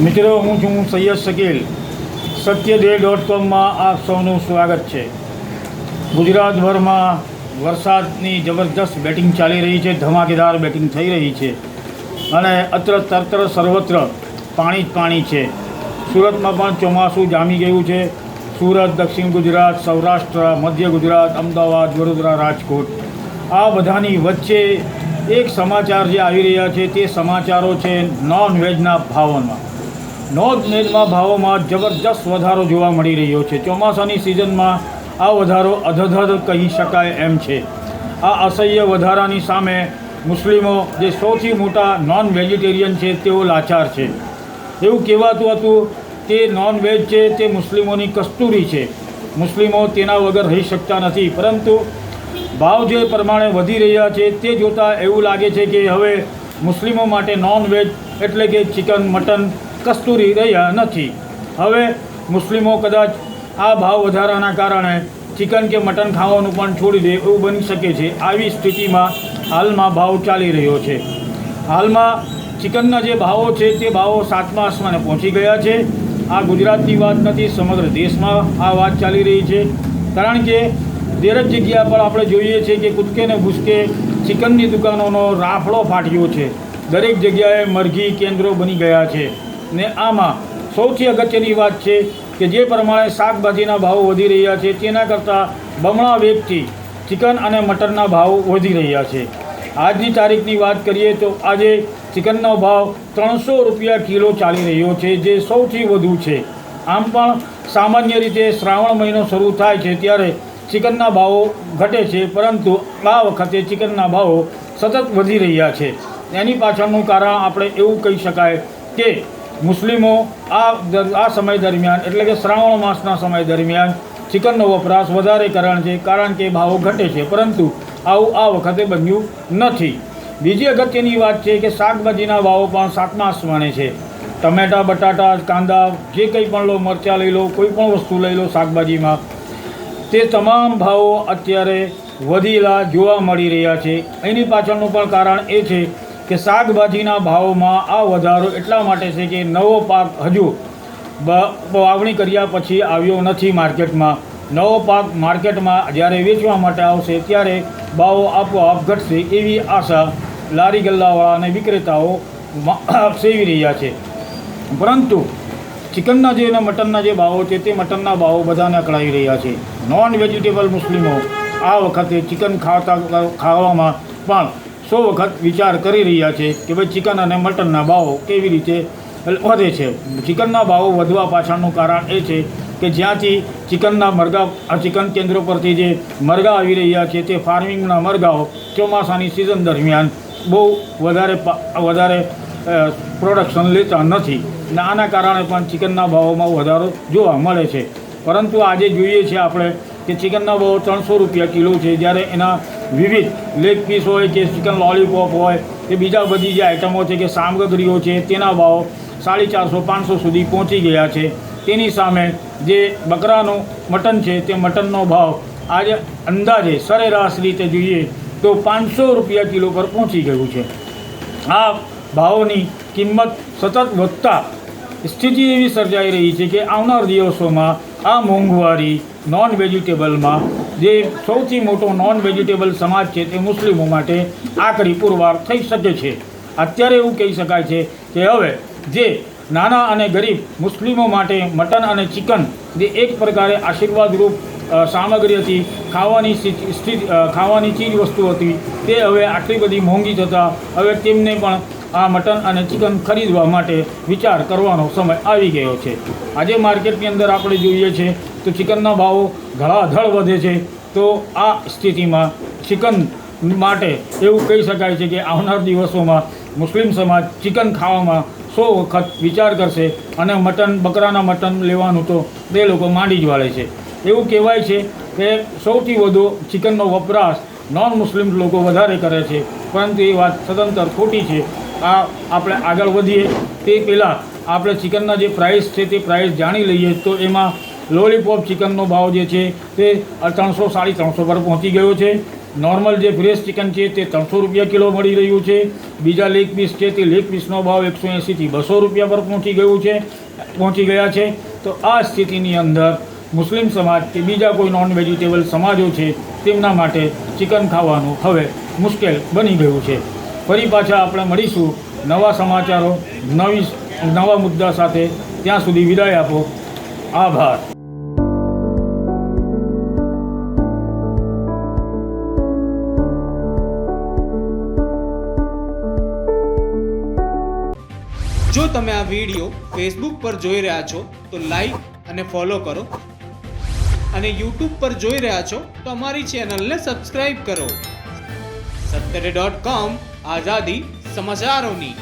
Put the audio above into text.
મિત્રો, હું છું સૈયદ શકીલ. સત્યદેહ ડોટ કોમમાં આપ સૌનું સ્વાગત છે. ગુજરાતભરમાં વરસાદની જબરજસ્ત બેટિંગ ચાલી રહી છે, ધમાકેદાર બેટિંગ થઈ રહી છે અને અત્ર તરતર સર્વત્ર પાણી જ પાણી છે. સુરતમાં પણ ચોમાસું જામી ગયું છે. સુરત, દક્ષિણ ગુજરાત, સૌરાષ્ટ્ર, મધ્ય ગુજરાત, અમદાવાદ, વડોદરા, રાજકોટ આ બધાની વચ્ચે એક સમાચાર જે આવી રહ્યા છે તે સમાચારો છે નોન વેજના ભાવોમાં. વેજના ભાવોમાં જબરજસ્ત વધારો જોવા મળી રહ્યો છે. ચોમાસાની સિઝનમાં આ વધારો અધધધ કહી શકાય એમ છે. આ અસહ્ય વધારાની સામે મુસ્લિમો જે સૌથી મોટા નોન વેજીટેરિયન છે તેઓ લાચાર છે. એવું કહેવાતું હતું કે નોન વેજ છે તે મુસ્લિમોની કસ્તુરી છે. મુસ્લિમો તેના વગર રહી શકતા નથી. પરંતુ ભાવ જે પ્રમાણે વધી રહ્યા છે તે જોતાં એવું લાગે છે કે હવે મુસ્લિમો માટે નોન વેજ એટલે કે ચિકન મટન કસ્તુરી રહ્યા નથી. હવે મુસ્લિમો કદાચ આ ભાવ વધારાના કારણે ચિકન કે મટન ખાવાનું પણ છોડી દે એવું બની શકે છે, આવી સ્થિતિમાં હાલમાં ભાવ ચાલી રહ્યો છે. હાલમાં ચિકનના જે ભાવો છે તે ભાવો સાતમા આસમાને પહોંચી ગયા છે. આ ગુજરાતની વાત નથી, સમગ્ર દેશમાં આ વાત ચાલી રહી છે. કારણ કે દરેક જગ્યા પર આપણે જોઈએ છીએ કે કૂદકે ને ભૂસકે ચિકનની દુકાનોનો રાફડો ફાટ્યો છે. દરેક જગ્યાએ મરઘી કેન્દ્રો બની ગયા છે. ને આમાં સૌથી અગત્યની વાત છે કે જે પ્રમાણે શાકભાજીના ભાવો વધી રહ્યા છે, તેના કરતાં બમણા વેગથી ચિકન અને મટનના ભાવ વધી રહ્યા છે. આજની તારીખની વાત કરીએ તો આજે ચિકનનો ભાવ ત્રણસો રૂપિયા કિલો ચાલી રહ્યો છે, જે સૌથી વધુ છે. આમ પણ સામાન્ય રીતે શ્રાવણ મહિનો શરૂ થાય છે ત્યારે ચિકનના ભાવો ઘટે છે, પરંતુ આ વખતે ચિકનના ભાવો સતત વધી રહ્યા છે. એની પાછળનું કારણ આપણે એવું કહી શકાય કે મુસ્લિમો આ આ સમય દરમિયાન, એટલે કે શ્રાવણ માસના સમય દરમિયાન ચિકનનો વપરાશ વધારે કારણ છે, કારણ કે ભાવો ઘટે છે, પરંતુ આવું આ વખતે બન્યું નથી. બીજી અગત્યની વાત છે કે શાકભાજીના ભાવો પણ સાતમા આસમાને છે. ટમેટા, બટાટા, કાંદા, જે કંઈ પણ લો, મરચાં લઈ લો, કોઈ પણ વસ્તુ લઈ લો શાકભાજીમાં, તે તમામ ભાવો અત્યારે વધેલા જોવા મળી રહ્યા છે. એની પાછળનું પણ કારણ એ છે કે શાકભાજીના ભાવમાં આ વધારો એટલા માટે છે કે નવો પાક હજુ વાવણી કર્યા પછી આવ્યો નથી માર્કેટમાં. નવો પાક માર્કેટમાં જ્યારે વેચવા માટે આવશે ત્યારે ભાવો આપોઆપ ઘટશે એવી આશા લારી ગલ્લાવાળા અને વિક્રેતાઓ સેવી રહ્યા છે. પરંતુ ચિકનના જે અને મટનના જે ભાવો છે તે મટનના ભાવો બધાને અકળાવી રહ્યા છે. નોન વેજીટેબલ મુસ્લિમો આ વખતે ચિકન ખાતા ખાવામાં પણ સો વખત વિચાર કરી રહ્યા છે કે ભાઈ ચિકન અને મટનના ભાવો કેવી રીતે વધે છે. ચિકનના ભાવો વધવા પાછળનું કારણ એ છે કે જ્યાંથી ચિકનના મરઘા, આ ચિકન કેન્દ્રો પરથી જે મરઘા આવી રહ્યા છે તે ફાર્મિંગના મરઘાઓ ચોમાસાની સિઝન દરમિયાન બહુ વધારે વધારે પ્રોડક્શન લેતા નથી. અને આના કારણે પણ ચિકનના ભાવોમાં વધારો જોવા મળે છે. પરંતુ આજે જોઈએ છીએ આપણે કે ચિકનના ભાવ ત્રણસો રૂપિયા કિલો છે. જ્યારે એના વિવિધ લેગ પીસ હોય કે ચિકન લોલીપોપ હોય, કે બીજા બધી જે આઇટમો છે કે સામગ્રીઓ છે, તેના ભાવ સાડી ચારસો, પાંચસો સુધી પહોંચી ગયા છે. તેની સામે જે બકરાનું મટન છે, તે મટનનો ભાવ આજે અંદાજે સરેરાશ રીતે જોઈએ તો પાંચસો રૂપિયા કિલો પર પહોંચી ગયું છે. આ ભાવોની કિંમત સતત વધતા સ્થિતિ એવી સર્જાઈ રહી છે કે આવનાર દિવસોમાં આ મોંઘવારી નોન વેજીટેબલમાં જે સૌથી મોટો નોન વેજીટેબલ સમાજ છે તે મુસ્લિમો માટે આકરી પુરવાર થઈ શકે છે. અત્યારે એવું કહી શકાય છે કે હવે જે નાના અને ગરીબ મુસ્લિમો માટે મટન અને ચિકન જે એક પ્રકારે આશીર્વાદરૂપ સામગ્રી હતી, ખાવાની સ્થિતિ- ખાવાની ચીજ વસ્તુ હતી, તે હવે આટલી બધી મોંઘી થતાં હવે તેમને પણ આ મટન અને ચિકન ખરીદવા માટે વિચાર કરવાનો સમય આવી ગયો છે. આજે માર્કેટની અંદર આપણે જોઈએ છે તો ચિકનના ભાવો ધડાધડ વધે છે. તો આ સ્થિતિમાં ચિકન માટે એવું કહી શકાય છે કે આવનાર દિવસોમાં મુસ્લિમ સમાજ ચિકન ખાવામાં સો વખત વિચાર કરશે અને મટન, બકરાના મટન લેવાનું તો બે લોકો માંડી જ વાળે છે. એવું કહેવાય છે કે સૌથી વધુ ચિકનનો વપરાશ નોન મુસ્લિમ લોકો વધારે કરે છે. પરંતુ એ વાત સદંતર ખોટી છે. આ આપણે આગળ વધીએ. તે પહેલાં આપણે ચિકનના જે પ્રાઇસ છે તે પ્રાઇસ જાણી લઈએ તો એમાં લોલીપોપ ચિકનનો ભાવ જે છે તે ત્રણસો સાડી ત્રણસો પર પહોંચી ગયો છે. નોર્મલ જે ફ્રેશ ચિકન છે તે ત્રણસો રૂપિયા કિલો મળી રહ્યું છે. બીજા લેગ પીસ છે તે લેગ પીસનો ભાવ એકસો એંસીથી બસો રૂપિયા પર પહોંચી ગયું છે. પહોંચી ગયા છે. તો આ સ્થિતિની અંદર મુસ્લિમ સમાજ કે બીજા કોઈ નોન વેજીટેબલ સમાજો છે તેમના માટે ચિકન ખાવાનું હવે મુશ્કેલ બની ગયું છે. ફરી પાછા આપણે મળીશું નવા સમાચારો, નવી નવા મુદ્દા સાથે. ત્યાં સુધી વિદાય આપો. આભાર. જો તમે આ વીડિયો ફેસબુક પર જોઈ રહ્યા છો, તો લાઈક અને ફોલો કરો. અને યુટ્યુબ પર જોઈ રહ્યા છો, તો અમારી ચેનલને સબસ્ક્રાઈબ કરો. સત્તરે ડોટ કોમ આઝાદી સમાચારોની.